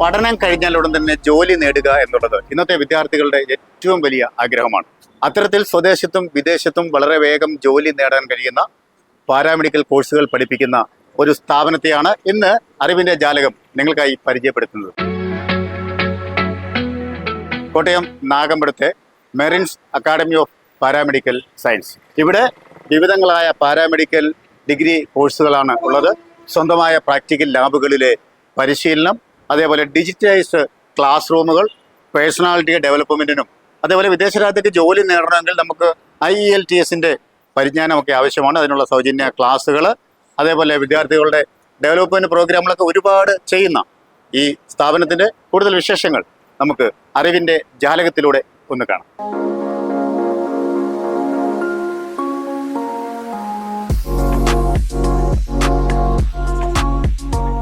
പഠനം കഴിഞ്ഞാൽ ഉടൻ തന്നെ ജോലി നേടുക എന്നുള്ളത് ഇന്നത്തെ വിദ്യാർത്ഥികളുടെ ഏറ്റവും വലിയ ആഗ്രഹമാണ്. അത്തരത്തിൽ സ്വദേശത്തും വിദേശത്തും വളരെ വേഗം ജോലി നേടാൻ കഴിയുന്ന പാരാമെഡിക്കൽ കോഴ്സുകൾ പഠിപ്പിക്കുന്ന ഒരു സ്ഥാപനത്തെയാണ് ഇന്ന് അറിവിന്റെ ജാലകം നിങ്ങൾക്കായി പരിചയപ്പെടുത്തുന്നത്. Kottayam നാഗമ്പടത്തെ Merin's academy of paramedical science. ഇവിടെ വിവിധങ്ങളായ പാരാമെഡിക്കൽ ഡിഗ്രി കോഴ്സുകളാണ് ഉള്ളത്. സ്വന്തമായ പ്രാക്ടിക്കൽ ലാബുകളിലെ പരിശീലനം അതേപോലെ ഡിജിറ്റലൈസ്ഡ് ക്ലാസ് റൂമുകൾ പേഴ്സണാലിറ്റി ഡെവലപ്മെന്റിനും അതേപോലെ വിദേശ രാജ്യത്തേക്ക് ജോലി നേടണമെങ്കിൽ നമുക്ക് ഐ ഇ എൽ ടി എസിന്റെ പരിജ്ഞാനമൊക്കെ ആവശ്യമാണ്. അതിനുള്ള സൗജന്യ ക്ലാസ്സുകൾ അതേപോലെ വിദ്യാർത്ഥികളുടെ ഡെവലപ്മെന്റ് പ്രോഗ്രാമുകളൊക്കെ ഒരുപാട് ചെയ്യുന്ന ഈ സ്ഥാപനത്തിന്റെ കൂടുതൽ വിശേഷങ്ങൾ നമുക്ക് അറിവിന്റെ ജാലകത്തിലൂടെ ഒന്ന് കാണാം.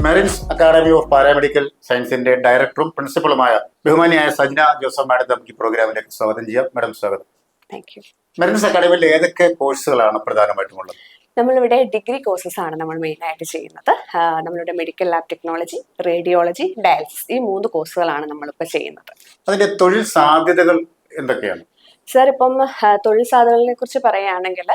മെറിൻസ് അക്കാദമി ഓഫ് പാരാമെഡിക്കൽ സയൻസിന്റെ ഡയറക്ടറും പ്രിൻസിപ്പളുമായ ബഹുമാനിയായ സജ്ന ജോസഫ് മാഡം നമുക്ക് ഈ പ്രോഗ്രാമിലേക്ക് സ്വാഗതം ചെയ്യാം. മാഡം സ്വാഗതം. മെറിൻസ് അക്കാഡമിയിൽ ഏതൊക്കെ കോഴ്സുകളാണ് പ്രധാനമായിട്ടും ഉള്ളത്? നമ്മളിവിടെ ഡിഗ്രി കോഴ്സസ് ആണ് നമ്മൾ മെയിൻ ആയിട്ട് ചെയ്യുന്നത്. നമ്മളുടെ medical lab technology radiology dialysis ഈ മൂന്ന് കോഴ്സുകളാണ് നമ്മളിപ്പോൾ ചെയ്യുന്നത്. അതിന്റെ തൊഴിൽ സാധ്യതകൾ എന്തൊക്കെയാണ്? സാർ ഇപ്പം തൊഴിൽ സാധ്യതകളെ കുറിച്ച് പറയുകയാണെങ്കിൽ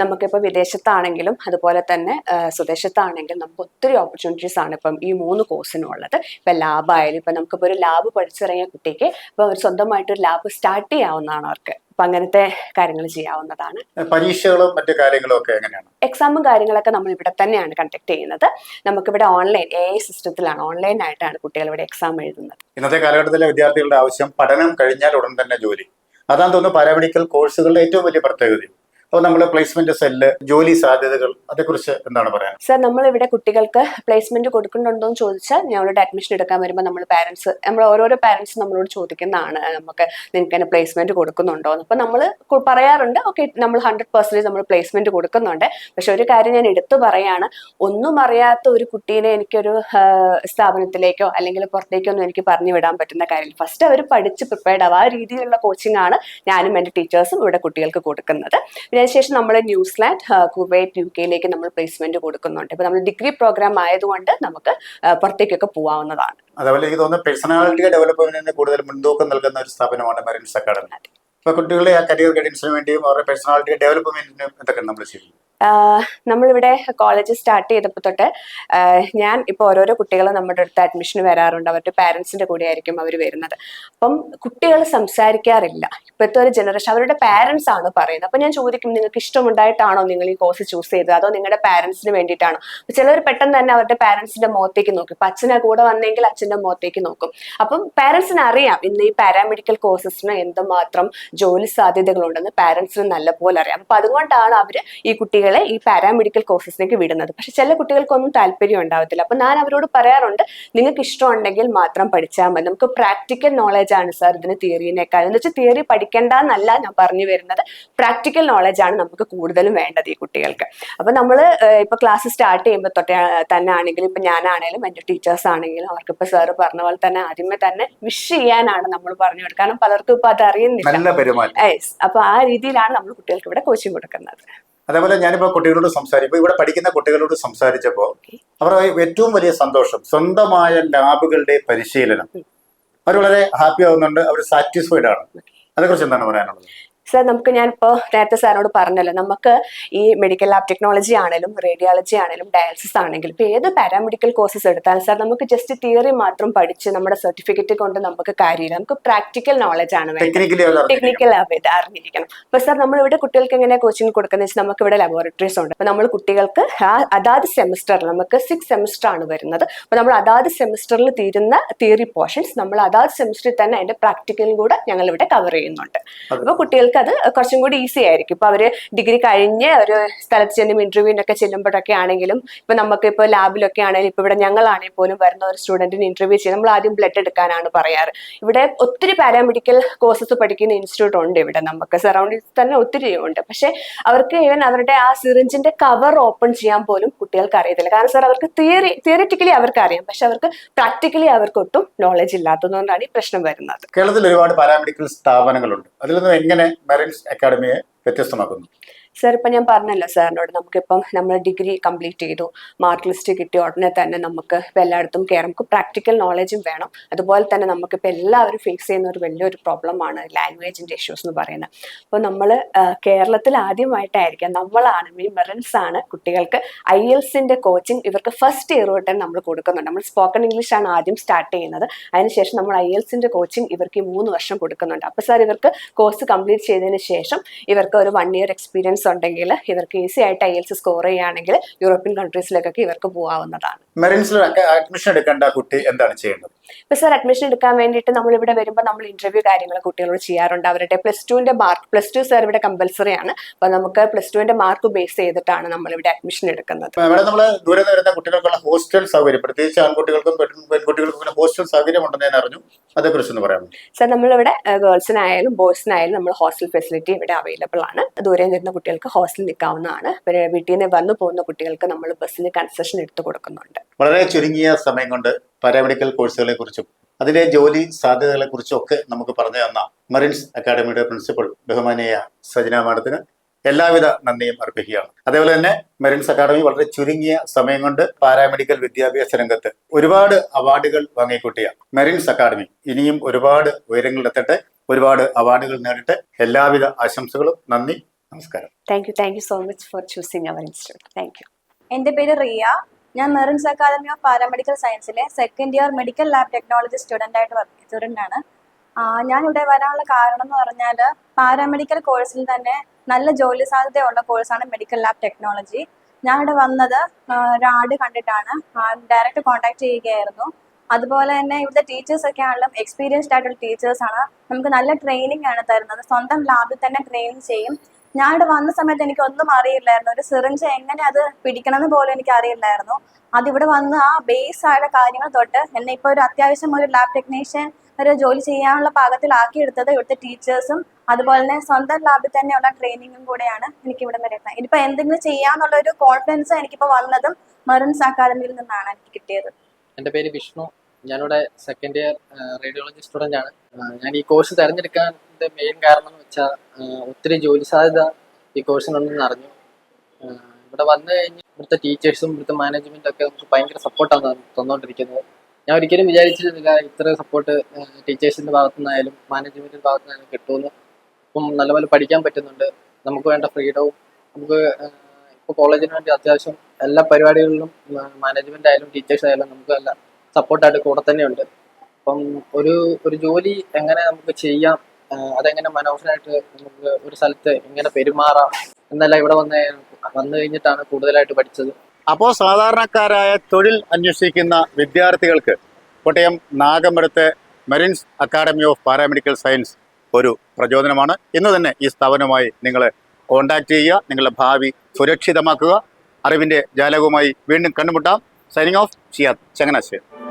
നമുക്കിപ്പോൾ വിദേശത്താണെങ്കിലും അതുപോലെ തന്നെ സ്വദേശത്താണെങ്കിലും നമുക്ക് ഒത്തിരി ഓപ്പർച്യൂണിറ്റീസ് ആണ് ഇപ്പം ഈ മൂന്ന് കോഴ്സിനും ഉള്ളത് ഇപ്പം ലാബായാലും ഇപ്പം നമുക്കിപ്പോൾ ഒരു ലാബ് പഠിച്ചിറങ്ങിയ കുട്ടിക്ക് ഇപ്പം അവർ സ്വന്തമായിട്ട് ഒരു ലാബ് സ്റ്റാർട്ട് ചെയ്യാവുന്നതാണ് അവർക്ക്. അപ്പം അങ്ങനത്തെ കാര്യങ്ങൾ ചെയ്യാവുന്നതാണ്. പരീക്ഷകളും മറ്റു കാര്യങ്ങളും ഒക്കെ എങ്ങനെയാണ്? എക്സാമും കാര്യങ്ങളൊക്കെ നമ്മൾ ഇവിടെ തന്നെയാണ് കണ്ടക്ട് ചെയ്യുന്നത്. നമുക്കിവിടെ ഓൺലൈൻ എ ഐ സിസ്റ്റത്തിലാണ് ഓൺലൈൻ ആയിട്ടാണ് കുട്ടികൾ ഇവിടെ എക്സാം എഴുതുന്നത്. ഇന്നത്തെ കാലഘട്ടത്തിലെ വിദ്യാർത്ഥികളുടെ ആവശ്യം പഠനം കഴിഞ്ഞാൽ ഉടൻ തന്നെ ജോലി. അതാണ് തോന്നുന്നു പാരാമെഡിക്കൽ കോഴ്സുകളുടെ ഏറ്റവും വലിയ പ്രത്യേകത. അപ്പോൾ നമ്മൾ പ്ലേസ്മെന്റ് സെല്ല് ജോലി സാധ്യതകൾ അതേക്കുറിച്ച് എന്താണ് പറയാൻ? സർ നമ്മൾ ഇവിടെ കുട്ടികൾക്ക് പ്ലേസ്മെന്റ് കൊടുക്കുന്നുണ്ടോ എന്ന് ചോദിച്ചാൽ ഞങ്ങളുടെ അഡ്മിഷൻ എടുക്കാൻ വരുമ്പോൾ നമ്മൾ പാരന്റ്സ് നമ്മൾ ഓരോരോ പാരന്റ്സ് നമ്മളോട് ചോദിക്കുന്നതാണ് നമുക്ക് നിങ്ങൾക്ക് തന്നെ പ്ലേസ്മെന്റ് കൊടുക്കുന്നുണ്ടോ എന്ന്. അപ്പോൾ നമ്മൾ പറയാറുണ്ട് ഓക്കെ നമ്മൾ ഹൺഡ്രഡ് പെർസെന്റേജ് നമ്മൾ പ്ലേസ്മെന്റ് കൊടുക്കുന്നുണ്ട്. പക്ഷെ ഒരു കാര്യം ഞാൻ എടുത്തു പറയാണ് ഒന്നും അറിയാത്ത ഒരു കുട്ടീനെ എനിക്കൊരു സ്ഥാപനത്തിലേക്കോ അല്ലെങ്കിൽ പുറത്തേക്കോ ഒന്നും എനിക്ക് പറഞ്ഞു വിടാൻ പറ്റുന്ന കാര്യമില്ല. ഫസ്റ്റ് അവർ പഠിച്ച് പ്രിപ്പയർഡ് ആവും ആ രീതിയിലുള്ള കോച്ചിങ് ആണ് ഞാനും എന്റെ ടീച്ചേഴ്സും ഇവിടെ കുട്ടികൾക്ക് കൊടുക്കുന്നത്. പിന്നെ അതിനുശേഷം നമ്മൾ ന്യൂസിലാൻഡ് കുവൈറ്റ് യു കെയിലേക്ക് നമ്മൾ പ്ലേസ്മെന്റ് കൊടുക്കുന്നുണ്ട്. ഇപ്പൊ നമ്മൾ ഡിഗ്രി പ്രോഗ്രാം ആയതുകൊണ്ട് നമുക്ക് പുറത്തേക്കൊക്കെ പോവാവുന്നതാണ്. അതേപോലെ എനിക്ക് തോന്നുന്നു പേഴ്സണാലിറ്റി ഡെവലപ്മെന്റിന് കൂടുതൽ മുൻതൂക്കം നൽകുന്ന ഒരു സ്ഥാപനമാണ് മെറിൻസ് അക്കാഡമി അപ്പൊ കുട്ടികളെ ആ കരിയർ ഗൈഡൻസിന് വേണ്ടിയും അവരുടെ പേഴ്സണാലിറ്റി ഡെവലപ്മെന്റിനും എന്തൊക്കെ നമ്മൾ ചെയ്യുന്നത് നമ്മളിവിടെ കോളേജ് സ്റ്റാർട്ട് ചെയ്തപ്പോൾ തൊട്ട് ഞാൻ ഇപ്പോൾ ഓരോരോ കുട്ടികൾ നമ്മുടെ അടുത്ത് അഡ്മിഷന് വരാറുണ്ട്. അവരുടെ പാരൻസിന്റെ കൂടെ ആയിരിക്കും അവർ വരുന്നത്. അപ്പം കുട്ടികൾ സംസാരിക്കാറില്ല. ഇപ്പോഴത്തെ ഒരു ജനറേഷൻ അവരുടെ പാരന്റ്സ് ആണ് പറയുന്നത്. അപ്പൊ ഞാൻ ചോദിക്കും നിങ്ങൾക്ക് ഇഷ്ടമുണ്ടായിട്ടാണോ നിങ്ങൾ ഈ കോഴ്സ് ചൂസ് ചെയ്തത്? അതോ നിങ്ങളുടെ പാരന്റ്സിന് വേണ്ടിയിട്ടാണോ? ചിലർ പെട്ടെന്ന് തന്നെ അവരുടെ പാരന്റ്സിന്റെ മുഖത്തേക്ക് നോക്കും. ഇപ്പൊ അച്ഛനെ കൂടെ വന്നെങ്കിൽ അച്ഛന്റെ മുഖത്തേക്ക് നോക്കും. അപ്പം പാരന്റ്സിന് അറിയാം ഇന്ന് ഈ പാരാമെഡിക്കൽ കോഴ്സസിന് എന്തുമാത്രം ജോലി സാധ്യതകളുണ്ടെന്ന് പാരന്റ്സിന് നല്ലപോലെ അറിയാം. അപ്പൊ അതുകൊണ്ടാണ് അവർ ഈ കുട്ടികളെ ഈ പാരാമെഡിക്കൽ കോഴ്സസിലേക്ക് വിടുന്നത്. പക്ഷെ ചില കുട്ടികൾക്കൊന്നും താല്പര്യം ഉണ്ടാവത്തില്ല. അപ്പൊ ഞാൻ അവരോട് പറയാറുണ്ട് നിങ്ങൾക്ക് ഇഷ്ടമുണ്ടെങ്കിൽ മാത്രം പഠിച്ചാൽ മതി. നമുക്ക് പ്രാക്ടിക്കൽ നോളജ് ആണ് സാർ ഇതിന് തിയറിനേക്കാൾ എന്ന് വെച്ചാൽ തിയറി പഠിക്കേണ്ട എന്നല്ല ഞാൻ പറഞ്ഞു വരുന്നത്. പ്രാക്ടിക്കൽ നോളജ് ആണ് നമുക്ക് കൂടുതലും വേണ്ടത് ഈ കുട്ടികൾക്ക്. അപ്പൊ നമ്മൾ ഇപ്പൊ ക്ലാസ് സ്റ്റാർട്ട് ചെയ്യുമ്പോൾ തൊട്ടേ തന്നെ ആണെങ്കിലും ഇപ്പൊ ഞാനാണെങ്കിലും എന്റെ ടീച്ചേഴ്സ് ആണെങ്കിലും അവർക്ക് ഇപ്പൊ സാറ് പറഞ്ഞ പോലെ തന്നെ ആദ്യമേ തന്നെ വിഷ് ചെയ്യാനാണ് നമ്മൾ പറഞ്ഞു കൊടുക്കുക. കാരണം പലർക്കും ഇപ്പൊ അത് അറിയുന്നില്ല. അപ്പൊ ആ രീതിയിലാണ് നമ്മൾ കുട്ടികൾക്ക് ഇവിടെ കോച്ചിങ് കൊടുക്കുന്നത്. അതേപോലെ ഞാനിപ്പോ കുട്ടികളോട് സംസാരിക്കും ഇവിടെ പഠിക്കുന്ന കുട്ടികളോട് സംസാരിച്ചപ്പോൾ അവരുടെ ഏറ്റവും വലിയ സന്തോഷം സ്വന്തമായ ലാബുകളുടെ പരിശീലനം. അവർ വളരെ ഹാപ്പി ആവുന്നുണ്ട് അവർ സാറ്റിസ്ഫൈഡ് ആണ്. അതേക്കുറിച്ച് എന്താണ് പറയാനുള്ളത്? സാർ നമുക്ക് ഞാൻ ഞാനിപ്പോൾ നേരത്തെ സാറിനോട് പറഞ്ഞല്ലോ നമുക്ക് ഈ മെഡിക്കൽ ലാബ് ടെക്നോളജി ആണെങ്കിലും റേഡിയോളജി ആണെങ്കിലും ഡയാലിസിസ് ആണെങ്കിലും ഇപ്പോൾ ഏത് പാരാമെഡിക്കൽ കോഴ്സസ് എടുത്താലും സാർ നമുക്ക് ജസ്റ്റ് തിയറി മാത്രം പഠിച്ച് നമ്മുടെ സർട്ടിഫിക്കറ്റ് കൊണ്ട് നമുക്ക് കാര്യമില്ല. നമുക്ക് പ്രാക്ടിക്കൽ നോളജ് ആണ് ടെക്നിക്കൽ അറിഞ്ഞിരിക്കണം. അപ്പോൾ സാർ നമ്മൾ ഇവിടെ കുട്ടികൾക്ക് എങ്ങനെ കോച്ചിങ് കൊടുക്കുന്നത് വെച്ചാൽ നമുക്ക് ഇവിടെ ലബോറട്ടറീസ് ഉണ്ട്. അപ്പോൾ നമ്മൾ കുട്ടികൾക്ക് അതാത് സെമിസ്റ്ററിൽ നമുക്ക് സിക്സ് സെമിസ്റ്റർ ആണ് വരുന്നത്. അപ്പോൾ നമ്മൾ അതാത് സെമിസ്റ്ററിൽ തീരുന്ന തിയറി പോർഷൻസ് നമ്മൾ അതാത് സെമിസ്റ്ററിൽ തന്നെ അതിന്റെ പ്രാക്ടിക്കലും കൂടെ ഞങ്ങൾ ഇവിടെ കവർ ചെയ്യുന്നുണ്ട് അപ്പോൾ കുട്ടികൾക്ക് അത് കുറച്ചും കൂടി ഈസി ആയിരിക്കും. ഇപ്പൊ അവർ ഡിഗ്രി കഴിഞ്ഞ് ഒരു സ്ഥലത്ത് ചെന്നും ഇന്റർവ്യൂവിനൊക്കെ ചെല്ലുമ്പോഴൊക്കെ ആണെങ്കിലും ഇപ്പൊ നമുക്ക് ഇപ്പൊ ലാബിലൊക്കെ ആണെങ്കിലും ഇപ്പൊ ഇവിടെ ഞങ്ങളാണെങ്കിൽ പോലും വരുന്ന ഒരു സ്റ്റുഡന്റിന് ഇന്റർവ്യൂ ചെയ്ത് നമ്മൾ ആദ്യം ബ്ലഡ് എടുക്കാനാണ് പറയാറ്. ഇവിടെ ഒത്തിരി പാരാമെഡിക്കൽ കോഴ്സസ് പഠിക്കുന്ന ഇൻസ്റ്റിറ്റ്യൂട്ട് ഉണ്ട് ഇവിടെ. നമുക്ക് സറൗണ്ടിങ്സ് തന്നെ ഒത്തിരി ഉണ്ട്. പക്ഷെ അവർക്ക് ഈവൻ അവരുടെ ആ സിറിഞ്ചിന്റെ കവർ ഓപ്പൺ ചെയ്യാൻ പോലും കുട്ടികൾക്ക് അറിയത്തില്ല. കാരണം സാർ അവർക്ക് തിയറി തിയറിറ്റിക്കലി അവർക്ക് അറിയാം. പക്ഷെ അവർക്ക് പ്രാക്ടിക്കലി അവർക്ക് ഒട്ടും നോളജ് ഇല്ലാത്തതുകൊണ്ടാണ് ഈ പ്രശ്നം വരുന്നത്. കേരളത്തിൽ ഒരുപാട് പാരാമെഡിക്കൽ സ്ഥാപനങ്ങളുണ്ട്. അതിൽ നിന്ന് എങ്ങനെ മെറിൻസ് അക്കാഡമിയെ വ്യത്യസ്തമാക്കുന്നു. സാർ ഇപ്പം ഞാൻ പറഞ്ഞല്ലോ സാറിനോട് നമുക്കിപ്പം നമ്മൾ ഡിഗ്രി കംപ്ലീറ്റ് ചെയ്തു മാർക്ക് ലിസ്റ്റ് കിട്ടിയ ഉടനെ തന്നെ നമുക്ക് ഇപ്പം എല്ലായിടത്തും കയറാം നമുക്ക് പ്രാക്ടിക്കൽ നോളജും വേണം. അതുപോലെ തന്നെ നമുക്കിപ്പോൾ എല്ലാവരും ഫേസ് ചെയ്യുന്ന ഒരു വലിയൊരു പ്രോബ്ലമാണ് ലാംഗ്വേജിന്റെ ഇഷ്യൂസ് എന്ന് പറയുന്നത്. അപ്പോൾ നമ്മൾ കേരളത്തിൽ ആദ്യമായിട്ടായിരിക്കാം നമ്മളാണ് ഈ മെറിൻസ് ആണ് കുട്ടികൾക്ക് ഐ എൽസിന്റെ കോച്ചിങ് ഇവർക്ക് ഫസ്റ്റ് ഇയർ തൊട്ട് നമ്മൾ കൊടുക്കുന്നുണ്ട്. നമ്മൾ സ്പോക്കൺ ഇംഗ്ലീഷ് ആണ് ആദ്യം സ്റ്റാർട്ട് ചെയ്യുന്നത്. അതിനുശേഷം നമ്മൾ ഐ എൽസിന്റെ കോച്ചിങ് ഇവർക്ക് മൂന്ന് വർഷം കൊടുക്കുന്നുണ്ട്. അപ്പോൾ സാർ ഇവർക്ക് കോഴ്സ് കംപ്ലീറ്റ് ചെയ്തതിന് ശേഷം ഇവർക്ക് ഒരു വൺ ഇയർ എക്സ്പീരിയൻസ് ഉണ്ടെങ്കിൽ ഇവർക്ക് ഈസി ആയിട്ട് ഐ എൽസ് സ്കോർ ചെയ്യുകയാണെങ്കിൽ യൂറോപ്യൻ കൺട്രീസിലേക്കൊക്കെ ഇവർക്ക് പോകാവുന്നതാണ് മെറിൻസിൽ അഡ്മിഷൻ എടുക്കേണ്ട കുട്ടി എന്താണ് ചെയ്യേണ്ടത്? ഇപ്പൊ സാർ അഡ്മിഷൻ എടുക്കാൻ വേണ്ടിയിട്ട് നമ്മൾ ഇവിടെ വരുമ്പോൾ നമ്മൾ ഇന്റർവ്യൂ കാര്യങ്ങൾ കുട്ടികളോട് ചെയ്യാറുണ്ട്. അവരുടെ പ്ലസ് ടുവിന്റെ മാർക്ക് പ്ലസ് ടു സാർ ഇവിടെ കമ്പൽസറി ആണ്. അപ്പൊ നമുക്ക് പ്ലസ് ടുവിന്റെ മാർക്ക് ബേസ് ചെയ്തിട്ടാണ് നമ്മൾ ഇവിടെ അഡ്മിഷൻ എടുക്കുന്നത് ഇവിടെ നമ്മൾ ദൂരെ വരുന്ന കുട്ടികൾക്കുള്ള ഹോസ്റ്റൽ സൗകര്യം പ്രത്യേകിച്ച് ആൺകുട്ടികൾക്കും പെൺ- പെൺകുട്ടികൾക്കും ഹോസ്റ്റൽ സൗകര്യം ഉണ്ടെന്ന് ഞാൻ അറിഞ്ഞു. അതേക്കുറിച്ച് ഒന്ന് പറയാമോ സാർ നമ്മളിവിടെ ഗേൾസിനായാലും ബോയ്സിനായാലും നമ്മൾ ഹോസ്റ്റൽ ഫെസിലിറ്റി ഇവിടെ അവൈലബിൾ ആണ്. ദൂരെ വരുന്ന കുട്ടികൾക്ക് ഹോസ്റ്റലിൽ നിൽക്കാവുന്നതാണ്. പിന്നെ വീട്ടിൽ നിന്ന് വന്നു പോകുന്ന കുട്ടികൾക്ക് നമ്മൾ ബസ്സിന് കൺസെഷൻ എടുത്തു കൊടുക്കുന്നുണ്ട്. വളരെ ചുരുങ്ങിയ സമയം കൊണ്ട് പാരാമെഡിക്കൽ കോഴ്സുകളെ കുറിച്ചും അതിലെ ജോലി സാധ്യതകളെ കുറിച്ചും ഒക്കെ നമുക്ക് പറഞ്ഞു തന്ന മറിൻസ് അക്കാഡമിയുടെ പ്രിൻസിപ്പൽ ബഹുമാനീയ സജന മാഡത്തിന് എല്ലാവിധ നന്ദിയും അർപ്പിക്കുകയാണ്. അതേപോലെ തന്നെ മെറിൻസ് അക്കാഡമി വളരെ ചുരുങ്ങിയ സമയം കൊണ്ട് പാരാമെഡിക്കൽ വിദ്യാഭ്യാസ രംഗത്ത് ഒരുപാട് അവാർഡുകൾ വാങ്ങിക്കൂട്ടിയ മെറിൻസ് അക്കാഡമി. ഇനിയും ഒരുപാട് ഉയരങ്ങളിലെത്തട്ടെ ഒരുപാട് അവാർഡുകൾ നേടിട്ട് എല്ലാവിധ ആശംസകളും നന്ദി നമസ്കാരം. Thank you thank you so much for choosing our institute thank you എന്റെ പേര് റിയ. ഞാൻ Merin's academy of paramedical സയൻസിലെ second year medical lab technology student ആയിട്ട് വർക്ക് സ്റ്റുഡന്റ് ആണ് ഇവിടെ വരാനുള്ള കാരണം എന്ന് പറഞ്ഞാൽ പാരാമെഡിക്കൽ കോഴ്സിൽ തന്നെ നല്ല ജോലി സാധ്യതയുള്ള കോഴ്സാണ് മെഡിക്കൽ ലാബ് ടെക്നോളജി ഞാൻ ഇവിടെ വന്നത് ഒരാട് കണ്ടിട്ടാണ്. ഡയറക്റ്റ് കോൺടാക്ട് ചെയ്യുകയായിരുന്നു. അതുപോലെ തന്നെ ഇവിടുത്തെ ടീച്ചേഴ്സ് ഒക്കെ ആണെങ്കിലും എക്സ്പീരിയൻസ്ഡ് ആയിട്ടുള്ള ടീച്ചേഴ്സ് ആണ്. നമുക്ക് നല്ല ട്രെയിനിങ് ആണ് തരുന്നത്. സ്വന്തം ലാബിൽ തന്നെ ട്രെയിൻ ചെയ്യും. ഞാൻ ഇവിടെ വന്ന സമയത്ത് എനിക്ക് ഒന്നും അറിയില്ലായിരുന്നു. ഒരു സിറിഞ്ച് എങ്ങനെ അത് പിടിക്കണമെന്ന് പോലും എനിക്ക് അറിയില്ലായിരുന്നു. അതിവിടെ വന്ന് ആ ബേസ് ആയ കാര്യങ്ങൾ തൊട്ട് എന്നെ ഇപ്പോൾ ഒരു അത്യാവശ്യം ഒരു ലാബ് ടെക്നീഷ്യൻ ഒരു ജോലി ചെയ്യാനുള്ള പാകത്തിലാക്കിയെടുത്തത് ഇവിടുത്തെ ടീച്ചേഴ്സും അതുപോലെ തന്നെ സ്വന്തം ലാബിൽ തന്നെയുള്ള ട്രെയിനിങ്ങും കൂടെയാണ് എനിക്ക് ഇവിടെ വരെ എത്താൻ. ഇനിയിപ്പോ എന്തെങ്കിലും ചെയ്യാന്നുള്ള ഒരു കോൺഫിഡൻസ് എനിക്കിപ്പോൾ വന്നതും മെറിൻസ് അക്കാദമിയിൽ നിന്നാണ് എനിക്ക് കിട്ടിയത്. എന്റെ പേര് വിഷ്ണു. ഞാനിവിടെ സെക്കൻഡ് ഇയർ റേഡിയോളജി സ്റ്റുഡന്റ് ആണ്. ഞാൻ ഈ കോഴ്സ് തിരഞ്ഞെടുക്കാൻ മെയിൻ കാരണം വെച്ചാൽ ഒത്തിരി ജോലി സാധ്യത ഈ കോഴ്സിനുണ്ടെന്ന് അറിഞ്ഞു. ഇവിടെ വന്നു കഴിഞ്ഞ് ഇവിടുത്തെ ടീച്ചേഴ്സും ഇവിടുത്തെ മാനേജ്മെന്റും ഒക്കെ നമുക്ക് ഭയങ്കര സപ്പോർട്ടാണ് തന്നുകൊണ്ടിരിക്കുന്നത് ഞാൻ ഒരിക്കലും വിചാരിച്ചിരുന്നില്ല ഇത്ര സപ്പോർട്ട് ടീച്ചേഴ്സിന്റെ ഭാഗത്തു മാനേജ്മെന്റിന്റെ മാനേജ്മെന്റിന്റെ ഭാഗത്തു നിന്നായാലും കിട്ടുമെന്ന് ഇപ്പം നല്ലപോലെ പഠിക്കാൻ പറ്റുന്നുണ്ട്. നമുക്ക് വേണ്ട ഫ്രീഡവും നമുക്ക് ഇപ്പോൾ കോളേജിന് വേണ്ടി അത്യാവശ്യം എല്ലാ പരിപാടികളിലും മാനേജ്മെന്റ് ആയാലും ടീച്ചേഴ്സ് ആയാലും നമുക്ക് നല്ല സപ്പോർട്ടായിട്ട് കൂടെ തന്നെയുണ്ട്. അപ്പം ഒരു ഒരു ജോലി എങ്ങനെ നമുക്ക് ചെയ്യാം അതെങ്ങനെ മനോഹരമായിട്ട് നമുക്ക് ഒരു സ്ഥലത്ത് എങ്ങനെ പെരുമാറാം എന്നല്ല ഇവിടെ വന്ന് വന്നു കഴിഞ്ഞിട്ടാണ് കൂടുതലായിട്ട് പഠിച്ചത്. അപ്പോൾ സാധാരണക്കാരായ തൊഴിൽ അന്വേഷിക്കുന്ന വിദ്യാർത്ഥികൾക്ക് Kottayam നാഗമ്പടത്തെ Merin's academy of paramedical science ഒരു പ്രചോദനമാണ്. ഇന്ന് തന്നെ ഈ സ്ഥാപനവുമായി നിങ്ങൾ കോൺടാക്ട് ചെയ്യുക നിങ്ങളുടെ ഭാവി സുരക്ഷിതമാക്കുക. അറിവിന്റെ ജാലകവുമായി വീണ്ടും കണ്ടുമുട്ടാം. Signing off Shiyad Changanassery